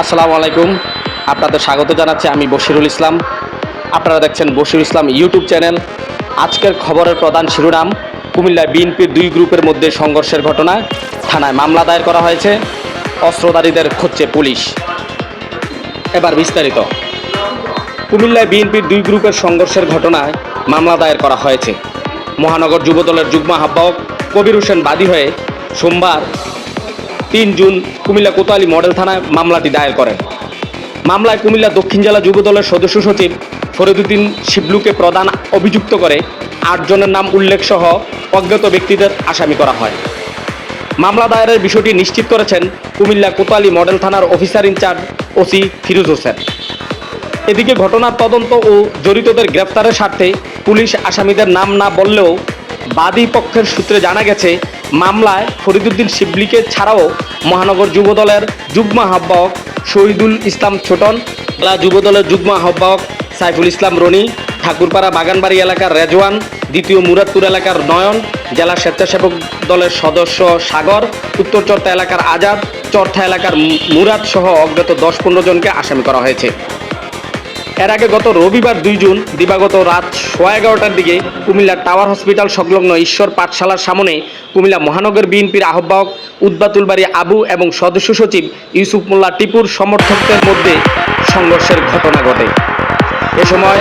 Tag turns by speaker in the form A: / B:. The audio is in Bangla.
A: আসসালামু আলাইকুম। আপনাদের স্বাগত জানাচ্ছি আমি বশিরুল ইসলাম। আপনারা দেখছেন বশিরুল ইসলাম ইউটিউব চ্যানেল। আজকের খবরের প্রধান শিরোনাম, কুমিল্লায় বিএনপির দুই গ্রুপের মধ্যে সংঘর্ষের ঘটনায় থানায় মামলা দায়ের করা হয়েছে। অস্ত্রধারীদের খুঁজছে পুলিশ। এবার বিস্তারিত। কুমিল্লায় বিএনপির দুই গ্রুপের সংঘর্ষের ঘটনায় মামলা দায়ের করা হয়েছে। মহানগর যুবদলের যুগ্ম আহ্বায়ক কবির হোসেন বাদী হয়ে সোমবার তিন জুন কুমিল্লা কোতোয়ালি মডেল থানায় মামলাটি দায়ের করেন। মামলায় কুমিল্লা দক্ষিণ জেলা যুবদলের সদস্য সচিব ফরিদুদ্দিন শিবলুকে প্রধান অভিযুক্ত করে আটজনের নাম উল্লেখ সহ অজ্ঞাত ব্যক্তিদের আসামি করা হয়। মামলা দায়েরের বিষয়টি নিশ্চিত করেছেন কুমিল্লা কোতোয়ালি মডেল থানার officer in charge OC Firoz Hossain. এদিকে ঘটনার তদন্ত ও জড়িতদের গ্রেফতারের স্বার্থে পুলিশ আসামিদের নাম না বললেও বাদী পক্ষের সূত্রে জানা গেছে মামলায় ফরিদুদ্দিন শিবলিকে ছাড়াও মহানগর যুবদলের যুগ্ম আহ্বায়ক শহীদুল ইসলাম ছোটন, জেলা যুবদলের যুগ্ম আহ্বায়ক সাইফুল ইসলাম রনি, ঠাকুরপাড়া বাগানবাড়ি এলাকার রেজওয়ান, দ্বিতীয় মুরাদপুর এলাকার নয়ন, জেলা স্বেচ্ছাসেবক দলের সদস্য সাগর, উত্তর চর্থা এলাকার আজাদ, চর্থা এলাকার মুরাদ সহ অজ্ঞাত দশ পনেরো জনকে আসামি করা হয়েছে। এর আগে গত রবিবার দুই জুন, দিবাগত রাত সোয়া এগারোটার দিকে কুমিল্লার টাওয়ার হসপিটাল সংলগ্ন ঈশ্বর পাঠশালার সামনে কুমিল্লা মহানগর বিএনপির আহ্বায়ক উদ্বাতুল বাড়ি আবু এবং সদস্য সচিব ইউসুফ মোল্লা টিপুর সমর্থকদের মধ্যে সংঘর্ষের ঘটনা ঘটে। এ সময়